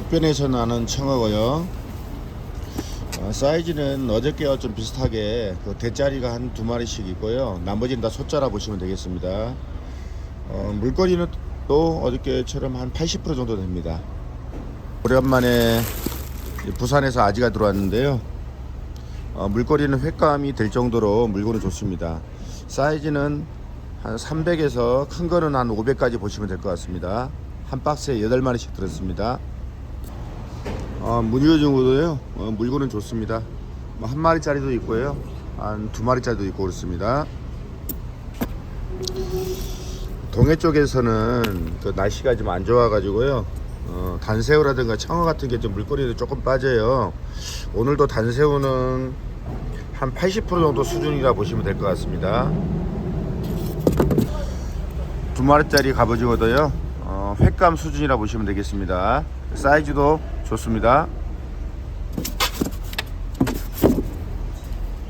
죽변에서 나는 청어고요. 어, 사이즈는 어저께와 좀 비슷하게 그 대짜리가 한 두 마리씩 있고요. 나머지는 다 소짜라 보시면 되겠습니다. 어, 물거리는 또 어저께처럼 한 80% 정도 됩니다. 오랜만에 부산에서 아지가 들어왔는데요. 어, 물거리는 횟감이 될 정도로 물건은 좋습니다. 사이즈는 한 300에서 큰 거는 한 500까지 보시면 될 것 같습니다. 한 박스에 8마리씩 들었습니다. 어, 무늬 중으로도요 어, 물건은 좋습니다. 뭐 한 마리짜리도 있고요. 한 두 마리짜리도 있고 그렇습니다. 동해 쪽에서는 그 날씨가 좀 안 좋아 가지고요. 어, 단새우라든가 청어 같은 게 좀 물거리도 조금 빠져요. 오늘도 단새우는 한 80% 정도 수준이라 보시면 될 것 같습니다. 두 마리짜리 갑오징어도요. 어, 횟감 수준이라 보시면 되겠습니다. 사이즈도 좋습니다.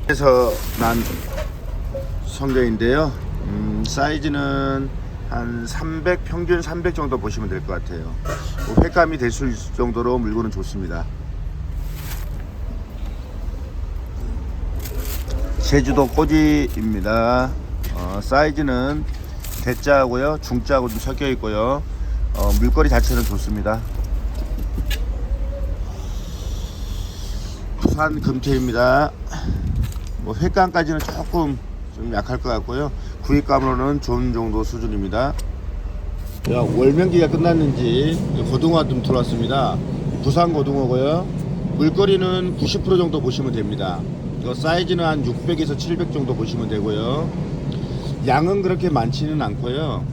그래서 난 성게인데요. 음, 사이즈는 한 300 평균 300 정도 보시면 될 것 같아요. 뭐 횟감이 될 수 있을 정도로 물건은 좋습니다. 제주도 꼬지입니다. 어, 사이즈는 대짜고요, 중짜하고 좀 섞여 있고요. 어, 물거리 자체는 좋습니다. 부 산 금태입니다. 뭐 횟감까지는 조금 좀 약할 것 같고요. 구입감으로는 좋은 정도 수준입니다. 야, 월명기가 끝났는지 고등어가 좀 들어왔습니다. 부산 고등어고요. 물거리는 90% 정도 보시면 됩니다. 그 사이즈는 한 600에서 700 정도 보시면 되고요. 양은 그렇게 많지는 않고요.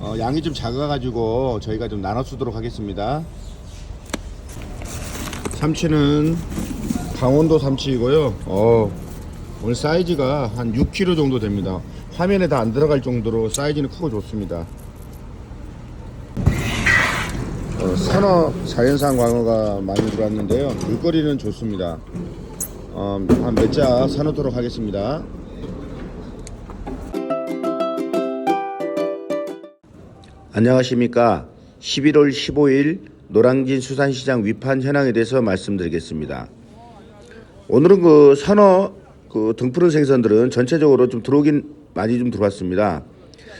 어, 양이 좀 작아가지고 저희가 좀 나눠 쓰도록 하겠습니다. 삼치는 강원도 삼치이고요. 어, 오늘 사이즈가 한 6kg 정도 됩니다. 화면에 다 안 들어갈 정도로 사이즈는 크고 좋습니다. 어, 산어 자연산 광어가 많이 들어왔는데요. 물거리는 좋습니다. 어, 한몇 자 사놓도록 하겠습니다. 안녕하십니까. 11월 15일 노량진 수산시장 위판 현황에 대해서 말씀드리겠습니다. 오늘은 그 산어 그 등푸른 생선들은 전체적으로 좀 들어오긴 많이 좀 들어왔습니다.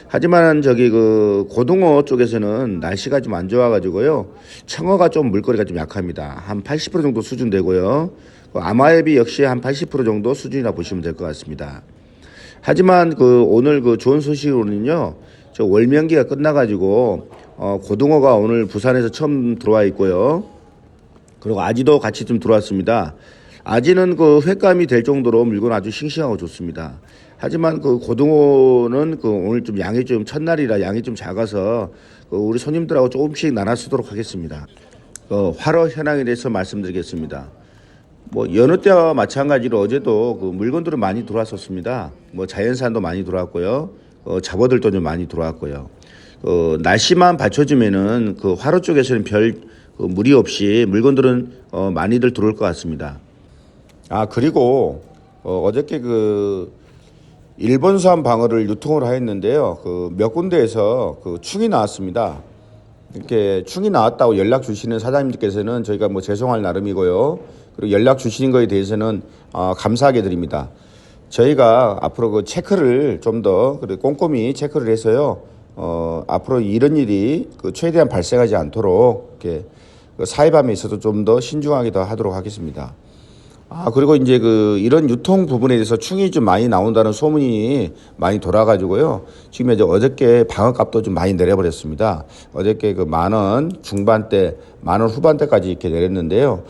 하지만 저기 그 고등어 쪽에서는 날씨가 좀 안 좋아가지고요. 청어가 좀 물거리가 좀 약합니다. 한 80% 정도 수준 되고요. 그 아마에비 역시 한 80% 정도 수준이라 보시면 될 것 같습니다. 하지만 그 오늘 그 좋은 소식으로는요. 저 월명기가 끝나가지고 어 고등어가 오늘 부산에서 처음 들어와 있고요. 그리고 아지도 같이 좀 들어왔습니다. 아지는 그 횟감이 될 정도로 물건 아주 싱싱하고 좋습니다. 하지만 그 고등어는 그 오늘 좀 양이 좀 첫날이라 양이 좀 작아서 그 우리 손님들하고 조금씩 나눠 쓰도록 하겠습니다. 어, 활어 현황에 대해서 말씀드리겠습니다. 뭐 여느 때와 마찬가지로 어제도 그 물건들은 많이 들어왔었습니다. 뭐 자연산도 많이 들어왔고요. 어, 잡어들도 좀 많이 들어왔고요. 어, 날씨만 받쳐주면은 그 화로 쪽에서는 별그 무리 없이 물건들은 어, 많이들 들어올 것 같습니다. 아 그리고 어, 어저께 그 일본산 방어를 유통을 하였는데요. 그 몇 군데에서 그 충이 나왔습니다. 이렇게 충이 나왔다고 연락 주시는 사장님들께서는 저희가 뭐 죄송할 나름이고요. 그리고 연락 주시는 거에 대해서는 어, 감사하게 드립니다. 저희가 앞으로 그 체크를 좀 더 꼼꼼히 체크를 해서요. 어, 앞으로 이런 일이 그 최대한 발생하지 않도록 이렇게 그 사회밤에 있어도 좀 더 신중하게 더 하도록 하겠습니다. 아 그리고 이제 그 이런 유통 부분에 대해서 충이 좀 많이 나온다는 소문이 많이 돌아가지고요. 지금 이제 어저께 방어값도 좀 많이 내려버렸습니다. 어저께 그 만 원 중반대, 만 원 후반대까지 이렇게 내렸는데요.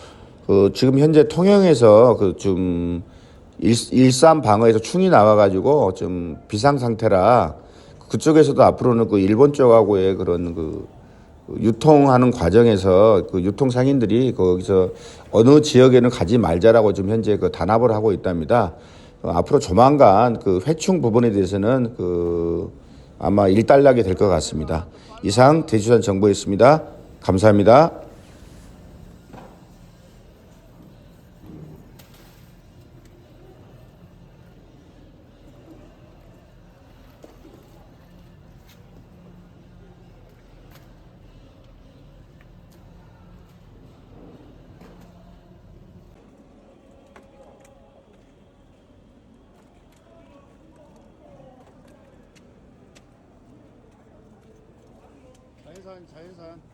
그 지금 현재 통영에서 그좀 일산 방어에서 충이 나와가지고 좀 비상 상태라 그쪽에서도 앞으로는 그 일본 쪽하고의 그런 그 유통하는 과정에서 그 유통 상인들이 거기서 어느 지역에는 가지 말자라고 지금 현재 그 단합을 하고 있답니다. 어, 앞으로 조만간 그 회충 부분에 대해서는 그 아마 일단락이 될 것 같습니다. 이상 대주산 정보였습니다. 감사합니다. 자연산 자연산